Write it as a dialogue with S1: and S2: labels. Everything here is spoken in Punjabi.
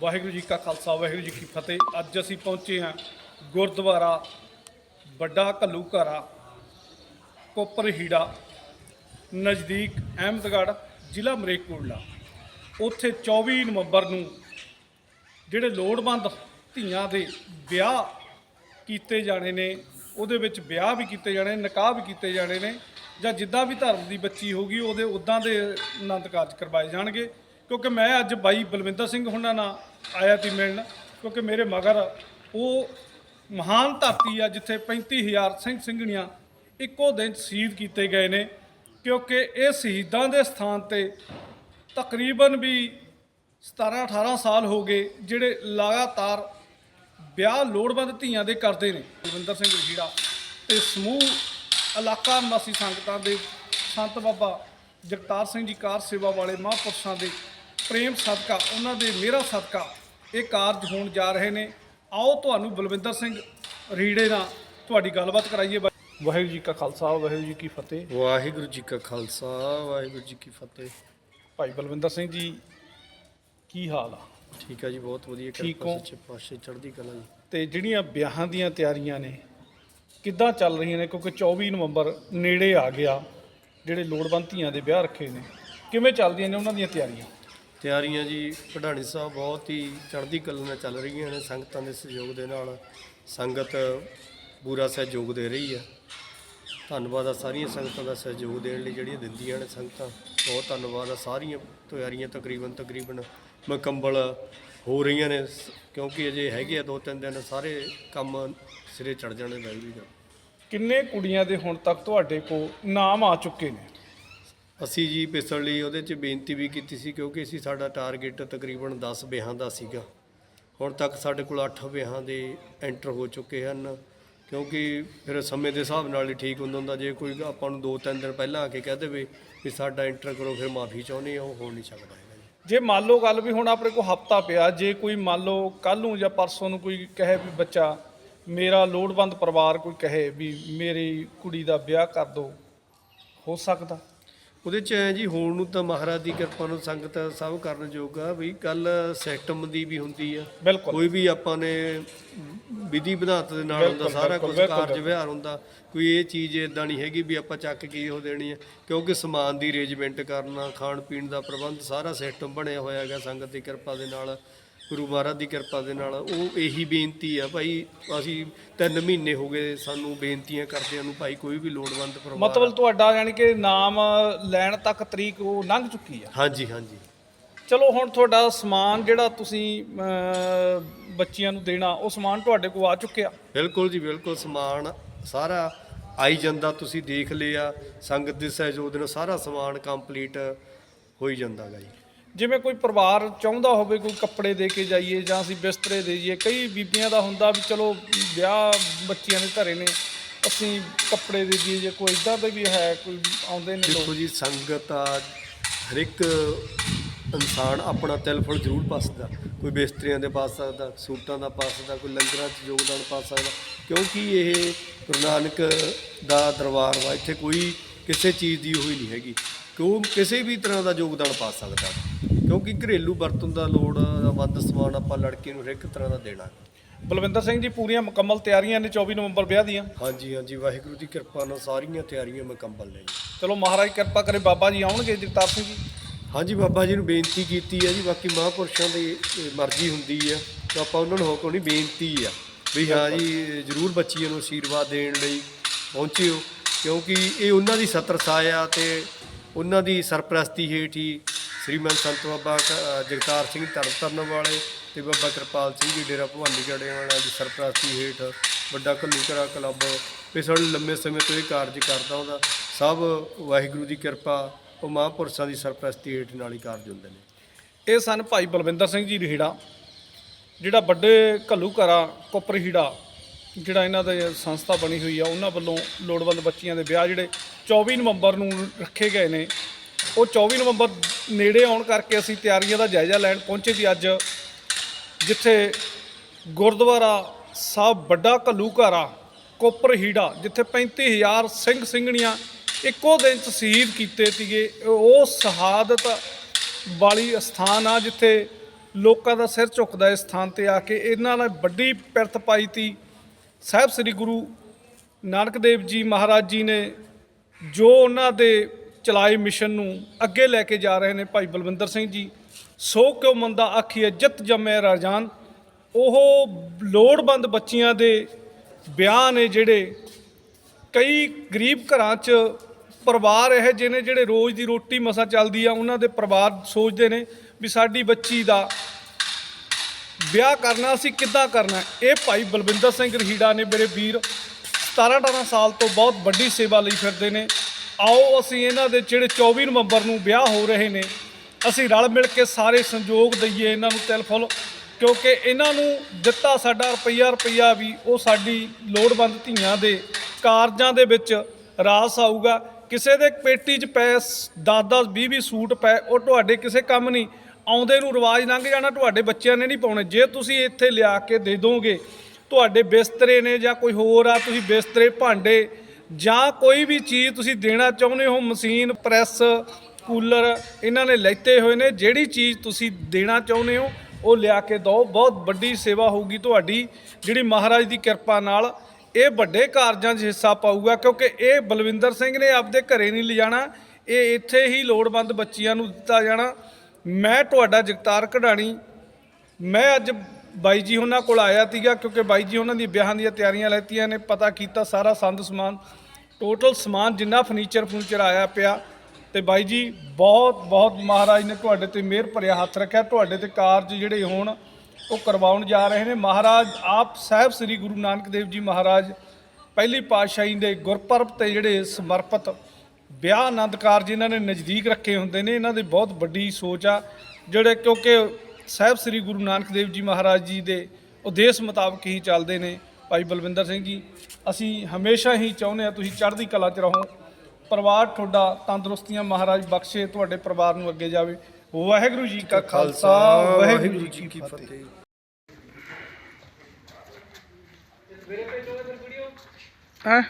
S1: ਵਾਹਿਗੁਰੂ ਜੀ ਕਾ ਖਾਲਸਾ, ਵਾਹਿਗੁਰੂ ਜੀ ਕੀ ਫਤਿਹ। ਅੱਜ ਅਸੀਂ ਪਹੁੰਚੇ ਹਾਂ ਗੁਰਦੁਆਰਾ ਵੱਡਾ ਘੱਲੂਘਾਰਾ ਕੋਪਰ ਹੀੜਾ ਨਜ਼ਦੀਕ ਅਹਿਮਦਗੜ੍ਹ, ਜ਼ਿਲ੍ਹਾ ਮਰੇਕੋਟਲਾ ਉੱਥੇ 24 ਨਵੰਬਰ ਨੂੰ ਜਿਹੜੇ ਲੋੜਵੰਦ ਧੀਆਂ ਦੇ ਵਿਆਹ ਕੀਤੇ ਜਾਣੇ ਨੇ, ਉਹਦੇ ਵਿੱਚ ਵਿਆਹ ਵੀ ਕੀਤੇ ਜਾਣੇ, ਨਿਕਾਹ ਵੀ ਕੀਤੇ ਜਾਣੇ ਨੇ, ਜਾਂ ਜਿੱਦਾਂ ਵੀ ਧਰਮ ਦੀ ਬੱਚੀ ਹੋਗੀ ਉਹਦੇ, ਉਦਾਂ ਦੇ ਆਨੰਦ ਕਾਰਜ ਕਰਵਾਏ ਜਾਣਗੇ। ਕਿਉਂਕਿ ਮੈਂ ਅੱਜ ਬਾਈ ਬਲਵਿੰਦਰ ਸਿੰਘ ਹੁਣਾਂ ਨਾਲ ਆਇਆ ਤੀ ਮਿਲਣ, ਕਿਉਂਕਿ ਮੇਰੇ ਮਗਰ ਉਹ ਮਹਾਨ ਧਰਤੀ ਆ ਜਿੱਥੇ 35000 ਸਿੰਘ ਸਿੰਘਣੀਆਂ ਇੱਕੋ ਦਿਨ ਸ਼ਹੀਦ ਕੀਤੇ ਗਏ ਨੇ, ਕਿਉਂਕਿ ਇਹ ਸ਼ਹੀਦਾਂ ਦੇ ਸਥਾਨ ਤੇ ਤਕਰੀਬਨ ਵੀ 17 18 ਸਾਲ ਹੋ ਗਏ ਜਿਹੜੇ ਲਗਾਤਾਰ ਵਿਆਹ ਲੋੜਵੰਦ ਧੀਆਂ ਦੇ ਕਰਦੇ ਨੇ। ਬਲਵਿੰਦਰ ਸਿੰਘ ਰਹੀੜਾ ਤੇ ਸਮੂਹ ਇਲਾਕਾ ਨਿਵਾਸੀ ਸੰਗਤਾਂ ਦੇ ਸੰਤ ਬਾਬਾ ਜਗਤਾਰ ਸਿੰਘ ਜੀ ਕਾਰ ਸੇਵਾ ਵਾਲੇ ਮਹਾਂਪੁਰਸ਼ਾਂ ਦੇ ਪ੍ਰੇਮ ਸਦਕਾ ਉਹਨਾਂ ਦੇ ਮੇਰਾ ਸਦਕਾ ਇਹ ਕਾਰਜ ਹੋਣ ਜਾ ਰਹੇ ਨੇ। ਆਓ ਤੁਹਾਨੂੰ ਬਲਵਿੰਦਰ ਸਿੰਘ ਰੀੜੇ ਨਾਲ ਤੁਹਾਡੀ ਗੱਲਬਾਤ ਕਰਾਈਏ। ਵਾਹਿਗੁਰੂ ਜੀ ਕਾ ਖਾਲਸਾ ਵਾਹਿਗੁਰੂ ਜੀ ਕੀ ਫਤਿਹ।
S2: ਵਾਹਿਗੁਰੂ ਜੀ ਕਾ ਖਾਲਸਾ ਵਾਹਿਗੁਰੂ ਜੀ ਕੀ ਫਤਿਹ।
S1: ਭਾਈ ਬਲਵਿੰਦਰ ਸਿੰਘ ਜੀ ਕੀ ਹਾਲ ਆ?
S2: ਠੀਕ ਆ ਜੀ ਬਹੁਤ ਵਧੀਆ
S1: ਠੀਕ ਹੋ?
S2: ਸੱਚੇ ਪਾਤਸ਼ਾਹ ਚੜ੍ਹਦੀ ਕਲਾ ਜੀ।
S1: ਤੇ ਜਿਹੜੀਆਂ ਵਿਆਹਾਂ ਦੀਆਂ ਤਿਆਰੀਆਂ ਨੇ ਕਿੱਦਾਂ ਚੱਲ ਰਹੀਆਂ ਨੇ? ਕਿਉਂਕਿ 24 ਨਵੰਬਰ ਨੇੜੇ ਆ ਗਿਆ ਜਿਹੜੇ ਲੋੜਵੰਦ ਧੀਆਂ ਦੇ ਵਿਆਹ ਰੱਖੇ ਨੇ। ਕਿਵੇਂ ਚੱਲਦੀਆਂ ਨੇ ਉਹਨਾਂ ਦੀਆਂ ਤਿਆਰੀਆਂ?
S2: ਤਿਆਰੀਆਂ ਜੀ ਪਢਾਣੀ ਸਾਹਿਬ ਬਹੁਤ ਹੀ ਚੜ੍ਹਦੀ ਕਲਾ ਨਾਲ ਚੱਲ ਰਹੀਆਂ ਨੇ ਸੰਗਤਾਂ ਦੇ ਸਹਿਯੋਗ ਦੇ ਨਾਲ। ਸੰਗਤ ਪੂਰਾ ਸਹਿਯੋਗ ਦੇ ਰਹੀ ਹੈ। ਧੰਨਵਾਦ ਆ ਸਾਰੀਆਂ ਸੰਗਤਾਂ ਦਾ ਸਹਿਯੋਗ ਦੇਣ ਲਈ ਜਿਹੜੀਆਂ ਦਿੰਦੀਆਂ ਨੇ ਸੰਗਤਾਂ। ਬਹੁਤ ਧੰਨਵਾਦ ਆ ਸਾਰੀਆਂ ਤਿਆਰੀਆਂ ਤਕਰੀਬਨ ਤਕਰੀਬਨ ਮੁਕੰਮਲ ਹੋ ਰਹੀਆਂ ਨੇ। ਸ- ਕਿਉਂਕਿ ਅਜੇ ਹੈਗੇ ਆ ਦੋ ਤਿੰਨ ਦਿਨ, ਸਾਰੇ ਕੰਮ ਸਿਰੇ ਚੜ ਜਾਣੇ, ਵਾਹਿਗੁਰੂ ਜੀ ਦਾ।
S1: ਕਿੰਨੇ ਕੁੜੀਆਂ ਦੇ ਹੁਣ ਤੱਕ ਤੁਹਾਡੇ ਕੋਲ ਨਾਮ ਆ ਚੁੱਕੇ ਨੇ?
S2: ਅਸੀਂ ਜੀ ਪਿਸਲ ਲਈ ਉਹਦੇ 'ਚ ਬੇਨਤੀ ਵੀ ਕੀਤੀ ਸੀ ਕਿਉਂਕਿ ਅਸੀਂ ਸਾਡਾ ਟਾਰਗੇਟ ਤਕਰੀਬਨ 10 ਵਿਆਹਾਂ ਦਾ ਸੀਗਾ। ਹੁਣ ਤੱਕ ਸਾਡੇ ਕੋਲ 8 ਵਿਆਹਾਂ ਦੇ ਐਂਟਰ ਹੋ ਚੁੱਕੇ ਹਨ। ਕਿਉਂਕਿ ਫਿਰ ਸਮੇਂ ਦੇ ਹਿਸਾਬ ਨਾਲ ਹੀ ਠੀਕ ਹੁੰਦਾ ਹੁੰਦਾ, ਜੇ ਕੋਈ ਆਪਾਂ ਨੂੰ 2-3 ਦਿਨ ਪਹਿਲਾਂ ਆ ਕੇ ਕਹਿ ਦੇਵੇ ਵੀ ਸਾਡਾ ਐਂਟਰ ਕਰੋ, ਫਿਰ ਮਾਫੀ ਚਾਹੁੰਦੇ ਆ ਉਹ ਹੋ ਨਹੀਂ ਸਕਦਾ ਹੈਗਾ ਜੀ।
S1: ਜੇ ਮੰਨ ਲਓ ਗੱਲ ਵੀ ਹੁਣ ਆਪਣੇ ਕੋਲ ਹਫਤਾ ਪਿਆ, ਜੇ ਕੋਈ ਮੰਨ ਲਓ ਕੱਲ ਨੂੰ ਜਾਂ ਪਰਸੋਂ ਨੂੰ ਕੋਈ ਕਹੇ ਵੀ ਬੱਚਾ, ਮੇਰਾ ਲੋੜਵੰਦ ਪਰਿਵਾਰ ਕੋਈ ਕਹੇ ਵੀ ਮੇਰੀ ਕੁੜੀ ਦਾ ਵਿਆਹ ਕਰ ਦਿਓ ਹੋ ਸਕਦਾ?
S2: ਉਹਦੇ 'ਚ ਐ ਜੀ ਹੋਣ ਨੂੰ ਤਾਂ ਮਹਾਰਾਜ ਦੀ ਕਿਰਪਾ ਨੂੰ ਸੰਗਤ ਸਭ ਕਰਨ ਯੋਗ ਆ ਵੀ ਕੱਲ ਸਿਸਟਮ ਦੀ ਵੀ ਹੁੰਦੀ ਆ।
S1: ਬਿਲਕੁਲ।
S2: ਕੋਈ ਵੀ ਆਪਾਂ ਨੇ ਵਿਧੀ ਵਿਧਾਨਤ ਦੇ ਨਾਲ ਹੁੰਦਾ ਸਾਰਾ ਕੁਝ ਕਾਰਜ। ਵਿਹਾਰ ਹੁੰਦਾ ਕੋਈ ਇਹ ਚੀਜ਼ ਇਦਾਂ ਨਹੀਂ ਹੈਗੀ ਵੀ ਆਪਾਂ ਚੱਕ ਕੇ ਉਹ ਦੇਣੀ ਹੈ ਕਿਉਂਕਿ ਸਮਾਨ ਦੀ ਅਰੇਂਜਮੈਂਟ ਕਰਨਾ ਖਾਣ ਪੀਣ ਦਾ ਪ੍ਰਬੰਧ ਸਾਰਾ ਸਿਸਟਮ ਬਣਿਆ ਹੋਇਆ ਹੈਗਾ ਸੰਗਤ ਦੀ ਕਿਰਪਾ ਦੇ ਨਾਲ। ਗੁਰੂ ਮਹਾਰਾਜ ਦੀ ਕਿਰਪਾ ਦੇ ਨਾਲ ਉਹ ਇਹੀ ਬੇਨਤੀ ਆ ਭਾਈ ਅਸੀਂ ਤਿੰਨ ਮਹੀਨੇ ਹੋ ਗਏ ਸਾਨੂੰ ਬੇਨਤੀਆਂ ਕਰਦਿਆਂ ਨੂੰ ਭਾਈ ਕੋਈ ਵੀ ਲੋੜਵੰਦ ਪਰਿਵਾਰ
S1: ਮਤਲਬ ਤੁਹਾਡਾ ਯਾਨੀ ਕਿ ਨਾਮ ਲੈਣ ਤੱਕ ਤਰੀਕ ਉਹ ਲੰਘ ਚੁੱਕੀ ਆ।
S2: ਹਾਂਜੀ ਹਾਂਜੀ।
S1: ਚਲੋ ਹੁਣ ਤੁਹਾਡਾ ਸਮਾਨ ਜਿਹੜਾ ਤੁਸੀਂ ਅਮ, ਬੱਚੀਆਂ ਨੂੰ ਦੇਣਾ ਉਹ ਸਮਾਨ ਤੁਹਾਡੇ ਕੋਲ ਆ ਚੁੱਕਿਆ।
S2: ਬਿਲਕੁਲ ਜੀ ਬਿਲਕੁਲ ਸਮਾਨ ਸਾਰਾ ਆਈ ਜਾਂਦਾ ਤੁਸੀਂ ਦੇਖ ਲਿਆ ਸੰਗਤ ਦੇ ਸਹਿਯੋਗ ਦੇ ਨਾਲ ਸਾਰਾ ਸਮਾਨ ਕੰਪਲੀਟ ਹੋਈ ਜਾਂਦਾਗਾ ਜੀ।
S1: ਜਿਵੇਂ ਕੋਈ ਪਰਿਵਾਰ ਚਾਹੁੰਦਾ ਹੋਵੇ ਕੋਈ ਕੱਪੜੇ ਦੇ ਕੇ ਜਾਈਏ ਜਾਂ ਅਸੀਂ ਬਿਸਤਰੇ ਦੇ ਜਾਈਏ ਕਈ ਬੀਬੀਆਂ ਦਾ ਹੁੰਦਾ ਵੀ ਚਲੋ ਵਿਆਹ ਬੱਚੀਆਂ ਦੇ ਘਰੇ ਨੇ ਅਸੀਂ ਕੱਪੜੇ ਦੇ ਦਈਏ ਜੇ ਕੋਈ ਇਦਾਂ ਦੇ ਵੀ ਹੈ ਕੋਈ ਆਉਂਦੇ ਨੇ
S2: ਦੇਖੋ
S1: ਲੋਕ?
S2: ਜੀ ਸੰਗਤ ਆ ਹਰ ਇੱਕ ਇਨਸਾਨ ਆਪਣਾ ਤਿਲ ਫੁਲ ਜ਼ਰੂਰ ਪਾ ਸਕਦਾ। ਕੋਈ ਬਿਸਤਰੀਆਂ ਦੇ ਪਾ ਸਕਦਾ ਸੂਟਾਂ ਦਾ ਪਾ ਸਕਦਾ ਕੋਈ ਲੰਗਰਾਂ 'ਚ ਯੋਗਦਾਨ ਪਾ ਸਕਦਾ। ਕਿਉਂਕਿ ਇਹ ਗੁਰੂ ਨਾਨਕ ਦਾ ਦਰਬਾਰ ਵਾ ਇੱਥੇ ਕੋਈ ਕਿਸੇ ਚੀਜ਼ ਦੀ ਹੋਈ ਨਹੀਂ ਹੈਗੀ। ਕਿਉਂ ਕਿਸੇ ਵੀ ਤਰ੍ਹਾਂ ਦਾ ਯੋਗਦਾਨ ਪਾ ਸਕਦਾ? ਕਿਉਂਕਿ ਘਰੇਲੂ ਵਰਤਨ ਦਾ ਲੋੜ ਦਾ ਵੱਧ ਸਮਾਨ ਆਪਾਂ ਲੜਕੀ ਨੂੰ ਹਰ ਇੱਕ ਤਰ੍ਹਾਂ ਦਾ ਦੇਣਾ।
S1: ਬਲਵਿੰਦਰ ਸਿੰਘ ਜੀ ਪੂਰੀਆਂ ਮੁਕੰਮਲ ਤਿਆਰੀਆਂ ਨੇ 24 ਨਵੰਬਰ ਵਿਆਹ ਦੀਆਂ।
S2: ਹਾਂਜੀ ਹਾਂਜੀ ਵਾਹਿਗੁਰੂ ਦੀ ਕਿਰਪਾ ਨਾਲ ਸਾਰੀਆਂ ਤਿਆਰੀਆਂ ਮੁਕੰਮਲ ਨੇ ਜੀ।
S1: ਚਲੋ ਮਹਾਰਾਜ ਕਿਰਪਾ ਕਰੇ ਬਾਬਾ ਜੀ ਆਉਣਗੇ ਜਗਤਾਰ ਸਿੰਘ ਜੀ।
S2: ਹਾਂਜੀ ਬਾਬਾ ਜੀ ਨੂੰ ਬੇਨਤੀ ਕੀਤੀ ਹੈ ਜੀ ਬਾਕੀ ਮਹਾਂਪੁਰਸ਼ਾਂ ਦੀ ਮਰਜ਼ੀ ਹੁੰਦੀ ਹੈ ਤਾਂ ਆਪਾਂ ਉਹਨਾਂ ਨੂੰ ਹੁਕਮ ਨਹੀਂ ਬੇਨਤੀ ਆ ਵੀ ਹਾਂ ਜੀ ਜਰੂਰ ਬੱਚੀਆਂ ਨੂੰ ਆਸ਼ੀਰਵਾਦ ਦੇਣ ਲਈ ਪਹੁੰਚਿਓ। ਕਿਉਂਕਿ ਇਹ ਉਹਨਾਂ ਦੀ ਸਤਰ ਸਾਇਆ ਤੇ ਉਹਨਾਂ ਦੀ ਸਰਪ੍ਰਸਤੀ ਹੇਠ ਹੀ ਸ੍ਰੀਮੰਤ ਸੰਤ ਬਾਬਾ ਜਗਤਾਰ ਸਿੰਘ ਤਰਨਤਾਰਨ ਵਾਲੇ ਤੇ ਬਾਬਾ ਕਿਰਪਾਲ ਸਿੰਘ ਜੀ ਡੇਰਾ ਭਵਾਨੀ ਵਾਲਿਆਂ ਦੀ ਸਰਪ੍ਰਸਤੀ ਹੇਠ ਵੱਡਾ ਘੱਲੂਘਾਰਾ ਕਲੱਬ ਪਿਛਲੇ ਲੰਮੇ ਸਮੇਂ ਤੋਂ ਇਹ ਕਾਰਜ ਕਰਦਾ ਉਹਦਾ ਸਭ ਵਾਹਿਗੁਰੂ ਦੀ ਕਿਰਪਾ, ਉਹ ਮਹਾਂਪੁਰਸ਼ਾਂ ਦੀ ਸਰਪ੍ਰਸਤੀ ਹੇਠ ਨਾਲ ਹੀ ਕਾਰਜ ਹੁੰਦੇ ਨੇ।
S1: ਇਹ ਸਨ ਭਾਈ ਬਲਵਿੰਦਰ ਸਿੰਘ ਜੀ ਰਹੀੜਾ, ਜਿਹੜਾ ਵੱਡੇ ਘੱਲੂ ਘਰਾ ਕੋਪਰਹੀੜਾ ਜਿਹੜਾ ਇਹਨਾਂ ਦੇ ਸੰਸਥਾ ਬਣੀ ਹੋਈ ਆ, ਉਹਨਾਂ ਵੱਲੋਂ ਲੋੜਵੰਦ ਬੱਚੀਆਂ ਦੇ ਵਿਆਹ ਜਿਹੜੇ 24 ਨਵੰਬਰ ਨੂੰ ਰੱਖੇ ਗਏ ਨੇ। ਉਹ 24 ਨਵੰਬਰ ਨੇੜੇ ਆਉਣ ਕਰਕੇ ਅਸੀਂ ਤਿਆਰੀਆਂ ਦਾ ਜਾਇਜ਼ਾ ਲੈਣ ਪਹੁੰਚੇ ਸੀ ਅੱਜ, ਜਿੱਥੇ ਗੁਰਦੁਆਰਾ ਸਾਹਿਬ ਵੱਡਾ ਘੱਲੂ ਘਾਰਾ ਕੋਪਰਹੀੜਾ ਜਿੱਥੇ 35000 ਸਿੰਘ ਸਿੰਘਣੀਆਂ ਇੱਕੋ ਦਿਨ ਚ ਸ਼ਹੀਦ ਕੀਤੇ ਸੀਗੇ। ਉਹ ਸ਼ਹਾਦਤ ਵਾਲੀ ਸਥਾਨ ਆ, ਜਿੱਥੇ ਲੋਕਾਂ ਦਾ ਸਿਰ ਝੁਕਦਾ ਇਸ ਸਥਾਨ ਤੇ ਆ ਕੇ ਇਹਨਾਂ ਨੇ ਵੱਡੀ ਪਿਰਤ ਪਾਈ ਤੀ। ਸਾਹਿਬ ਸ੍ਰੀ ਗੁਰੂ ਨਾਨਕ ਦੇਵ ਜੀ ਮਹਾਰਾਜ ਜੀ ਨੇ ਜੋ ਉਹਨਾਂ ਦੇ ਚਲਾਏ ਮਿਸ਼ਨ ਨੂੰ ਅੱਗੇ ਲੈ ਕੇ ਜਾ ਰਹੇ ਨੇ ਭਾਈ ਬਲਵਿੰਦਰ ਸਿੰਘ ਜੀ, ਸੋ ਕਿਉ ਮੰਦਾ ਆਖੀਏ ਜਿਤ ਜੰਮੇ ਰਾਜਾਨ ਉਹ ਲੋੜਵੰਦ ਬੱਚੀਆਂ ਦੇ ਵਿਆਹ ਨੇ ਜਿਹੜੇ ਕਈ ਗਰੀਬ ਘਰਾਂ 'ਚ ਪਰਿਵਾਰ ਇਹ ਜਿਹੇ ਨੇ ਜਿਹੜੇ ਰੋਜ਼ ਦੀ ਰੋਟੀ ਮਸਾ ਚੱਲਦੀ ਆ, ਉਹਨਾਂ ਦੇ ਪਰਿਵਾਰ ਸੋਚਦੇ ਨੇ ਵੀ ਸਾਡੀ ਬੱਚੀ ਦਾ ਵਿਆਹ ਕਰਨਾ ਅਸੀਂ ਕਿੱਦਾਂ ਕਰਨਾ? ਇਹ ਭਾਈ ਬਲਵਿੰਦਰ ਸਿੰਘ ਰਹੀੜਾ ਨੇ ਮੇਰੇ ਵੀਰ 17 18 ਸਾਲ ਤੋਂ ਬਹੁਤ ਵੱਡੀ ਸੇਵਾ ਲਈ ਫਿਰਦੇ ਨੇ। ਆਓ ਅਸੀਂ ਇਹਨਾਂ ਦੇ ਜਿਹੜੇ 24 ਨਵੰਬਰ ਨੂੰ ਵਿਆਹ ਹੋ ਰਹੇ ਨੇ, ਅਸੀਂ ਰਲ ਮਿਲ ਕੇ ਸਾਰੇ ਸੰਯੋਗ ਦਈਏ ਇਹਨਾਂ ਨੂੰ ਤਿਲ ਫੁੱਲ, ਕਿਉਂਕਿ ਇਹਨਾਂ ਨੂੰ ਦਿੱਤਾ ਸਾਡਾ ਰੁਪਈਆ ਰੁਪਈਆ ਵੀ ਉਹ ਸਾਡੀ ਲੋੜਵੰਦ ਧੀਆਂ ਦੇ ਕਾਰਜਾਂ ਦੇ ਵਿੱਚ ਰਾਸ ਆਊਗਾ। ਕਿਸੇ ਦੇ ਪੇਟੀ 'ਚ ਪੈ 10-10 20-20 ਸੂਟ ਪੈ, ਉਹ ਤੁਹਾਡੇ ਕਿਸੇ ਕੰਮ ਨਹੀਂ। ਆਉਂਦੇ ਨੂੰ ਰਿਵਾਜ ਲੰਘ ਜਾਣਾ, ਤੁਹਾਡੇ ਬੱਚਿਆਂ ਨੇ ਨਹੀਂ ਪਾਉਣੇ। ਜੇ ਤੁਸੀਂ ਇੱਥੇ ਲਿਆ ਕੇ ਦੇ ਦੋਗੇ, ਤੁਹਾਡੇ ਬਿਸਤਰੇ ਨੇ ਜਾਂ ਕੋਈ ਹੋਰ ਆ, ਤੁਸੀਂ ਬਿਸਤਰੇ, ਭਾਂਡੇ ਜਾਂ ਕੋਈ ਵੀ ਚੀਜ਼ ਤੁਸੀਂ ਦੇਣਾ ਚਾਹੁੰਦੇ ਹੋ, ਮਸ਼ੀਨ, ਪ੍ਰੈਸ, ਕੂਲਰ, ਇਹਨਾਂ ਨੇ ਲੈਤੇ ਹੋਏ ਨੇ, ਜਿਹੜੀ ਚੀਜ਼ ਤੁਸੀਂ ਦੇਣਾ ਚਾਹੁੰਦੇ ਹੋ, ਉਹ ਲਿਆ ਕੇ ਦਿਓ। ਬਹੁਤ ਵੱਡੀ ਸੇਵਾ ਹੋਊਗੀ ਤੁਹਾਡੀ, ਜਿਹੜੀ ਮਹਾਰਾਜ ਦੀ ਕਿਰਪਾ ਨਾਲ ਇਹ ਵੱਡੇ ਕਾਰਜਾਂ 'ਚ ਹਿੱਸਾ ਪਾਊਗਾ, ਕਿਉਂਕਿ ਇਹ ਬਲਵਿੰਦਰ ਸਿੰਘ ਨੇ ਆਪਦੇ ਘਰੇ ਨਹੀਂ ਲਿਜਾਣਾ, ਇਹ ਇੱਥੇ ਹੀ ਲੋੜਵੰਦ ਬੱਚੀਆਂ ਨੂੰ ਦਿੱਤਾ ਜਾਣਾ। ਮੈਂ ਤੁਹਾਡਾ ਜਗਤਾਰ ਕਢਾਣੀ। ਮੈਂ ਅੱਜ ਬਾਈ ਜੀ ਉਹਨਾਂ ਕੋਲ ਆਇਆ ਸੀਗਾ ਕਿਉਂਕਿ ਬਾਈ ਜੀ ਉਹਨਾਂ ਦੀ ਵਿਆਹਾਂ ਦੀਆਂ ਤਿਆਰੀਆਂ ਲੈਤੀਆਂ ਨੇ, ਪਤਾ ਕੀਤਾ ਸਾਰਾ ਸੰਦ ਸਮਾਨ। ਟੋਟਲ ਸਮਾਨ ਜਿੰਨਾ ਫਰਨੀਚਰ ਫਰਨੀਚਰ ਆਇਆ ਪਿਆ ਤੇ ਬਾਈ ਜੀ ਬਹੁਤ ਬਹੁਤ ਮਹਾਰਾਜ ਨੇ ਤੁਹਾਡੇ ਤੇ ਮਿਹਰ ਭਰਿਆ ਹੱਥ ਰੱਖਿਆ। ਤੁਹਾਡੇ ਤੇ ਕਾਰਜ ਜਿਹੜੇ ਹੋਣ, ਉਹ ਕਰਵਾਉਣ ਜਾ ਰਹੇ ਨੇ। ਮਹਾਰਾਜ, ਆਪ ਸਾਹਿਬ ਸ੍ਰੀ ਗੁਰੂ ਨਾਨਕ ਦੇਵ ਜੀ ਮਹਾਰਾਜ, ਪਹਿਲੀ ਪਾਤਸ਼ਾਹੀ ਦੇ ਗੁਰਪੁਰਬ ਤੇ ਜਿਹੜੇ ਸਮਰਪਿਤ ਵਿਆਹ ਆਨੰਦ ਕਾਰਜ ਇਹਨਾਂ ਨੇ ਨਜ਼ਦੀਕ ਰੱਖੇ ਹੁੰਦੇ ਨੇ ਇਹਨਾਂ ਦੀ ਬਹੁਤ ਵੱਡੀ ਸੋਚ ਆ ਜਿਹੜੇ ਕਿਉਂਕਿ ਸਾਹਿਬ ਸ੍ਰੀ ਗੁਰੂ ਨਾਨਕ ਦੇਵ ਜੀ ਮਹਾਰਾਜ ਜੀ ਦੇ ਉਦੇਸ਼ ਮੁਤਾਬਕ ਹੀ ਚੱਲਦੇ ਨੇ ਭਾਈ ਬਲਵਿੰਦਰ ਸਿੰਘ ਜੀ। ਅਸੀਂ ਹਮੇਸ਼ਾ ਹੀ ਚਾਹੁੰਦੇ ਆ ਤੁਸੀਂ ਚੜ੍ਹਦੀ ਕਲਾ 'ਚ ਰਹੋ ਪਰਿਵਾਰ ਤੁਹਾਡਾ ਤੰਦਰੁਸਤੀਆਂ ਮਹਾਰਾਜ ਬਖਸ਼ੇ ਤੁਹਾਡੇ ਪਰਿਵਾਰ ਨੂੰ ਅੱਗੇ ਜਾਵੇ। ਵਾਹਿਗੁਰੂ ਜੀ ਕਾ ਖਾਲਸਾ ਵਾਹਿਗੁਰੂ ਜੀ ਕੀ ਫਤਿਹ। ਹੈ?